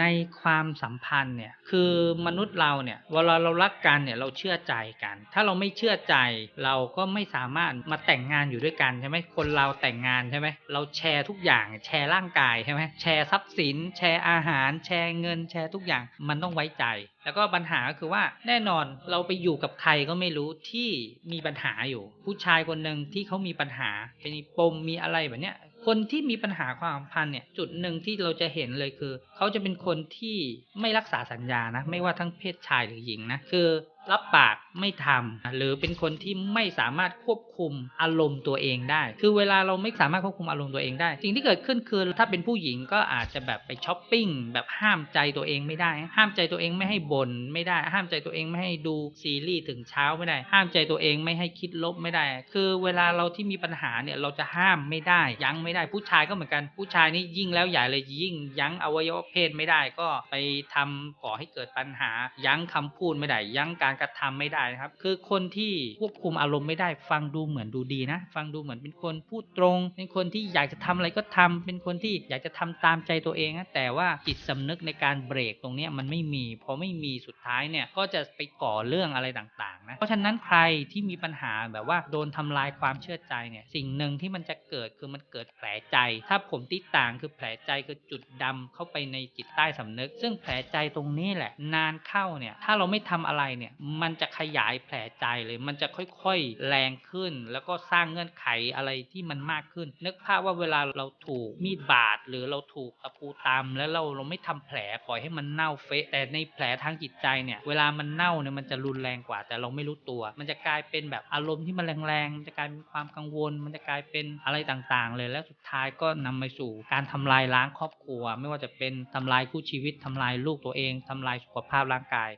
ในความสัมพันธ์เนี่ยคือมนุษย์เราเนี่ยเวลาเรารักกันเนี่ยเราเชื่อใจกัน ถ้าเราไม่เชื่อใจเราก็ไม่สามารถมาแต่งงานอยู่ด้วยกันใช่ไหมคนเราแต่งงานใช่ไหมเราแชร์ทุกอย่างแชร์ร่างกายใช่ไหมแชร์ทรัพย์สิน แชร์อาหาร แชร์เงิน แชร์ทุกอย่างมันต้องไว้ใจ แล้วก็ปัญหาก็คือว่าแน่นอนเราไปอยู่กับใครก็ไม่รู้ที่มีปัญหาอยู่ ผู้ชายคนหนึ่งที่เขามีปัญหาเป็นปมมีอะไรแบบเนี้ย คนที่มีปัญหาความสัมพันธ์เนี่ยจุดหนึ่งที่เราจะเห็นเลยคือ เขาจะเป็นคนที่ไม่รักษาสัญญานะ ไม่ว่าทั้งเพศชายหรือหญิงนะคือ รับปากไม่ทำหรือเป็นคนที่ไม่สามารถควบคุมอารมณ์ตัวเองได้ คือเวลาเราไม่สามารถควบคุมอารมณ์ตัวเองได้ สิ่งที่เกิดขึ้นคือถ้าเป็นผู้หญิงก็อาจจะแบบไปช้อปปิ้งแบบห้ามใจตัวเองไม่ได้ ห้ามใจตัวเองไม่ให้บ่นไม่ได้ ห้ามใจตัวเองไม่ให้ดูซีรีส์ถึงเช้าไม่ได้ ห้ามใจตัวเองไม่ให้คิดลบไม่ได้ คือเวลาเราที่มีปัญหาเนี่ยเราจะห้ามไม่ได้ยั้งไม่ได้ ผู้ชายก็เหมือนกัน ผู้ชายนี่ยิ่งแล้วใหญ่เลยยิ่ง ยั้งอวัยวะเพศไม่ได้ก็ไปทำก่อให้เกิดปัญหา ยั้งคำพูดไม่ได้ยั้งการกระทำไม่ได้นะครับ คือคนที่ควบคุมอารมณ์ไม่ได้ ฟังดูเหมือนดูดีนะ ฟังดูเหมือนเป็นคนพูดตรง เป็นคนที่อยากจะทำอะไรก็ทำเป็นคนที่อยากจะทำตามใจตัวเองนะแต่ว่าจิตสำนึกในการเบรกตรงนี้มันไม่มีพอไม่มีสุดท้ายเนี่ยก็จะไปก่อเรื่องอะไรต่าง ๆนะเพราะฉะนั้นใครที่มีปัญหาแบบว่าโดนทำลายความเชื่อใจเนี่ยสิ่งหนึ่งที่มันจะเกิดคือมันเกิดแผลใจ ถ้าผมที่ต่างคือแผลใจคือจุดดำเข้าไปในจิตใต้สำนึก ซึ่งแผลใจตรงนี้แหละ นานเข้าเนี่ยถ้าเราไม่ทำอะไรเนี่ยมันจะขยายแผลใจเลยมันจะค่อยๆแรงขึ้น แล้วก็สร้างเงื่อนไขอะไรที่มันมากขึ้น นึกภาพว่าเวลาเราถูกมีดบาดหรือเราถูกตะปูตำแล้วเราเราไม่ทำแผลปล่อยให้มันเน่าเฟะแต่ในแผลทางจิตใจเนี่ยเวลามันเน่าเนี่ยมันจะรุนแรงกว่าแต่เราไม่รู้ตัว มันจะกลายเป็นแบบอารมณ์ที่มันแรงๆมันจะกลายเป็นความกังวล มันจะกลายเป็นอะไรต่างๆ เลยแล้วสุดท้ายก็นำไปสู่การทำลายล้างครอบครัว ไม่ว่าจะเป็นทำลายคู่ชีวิตทำลายลูกตัวเองทำลายสุขภาพร่างกาย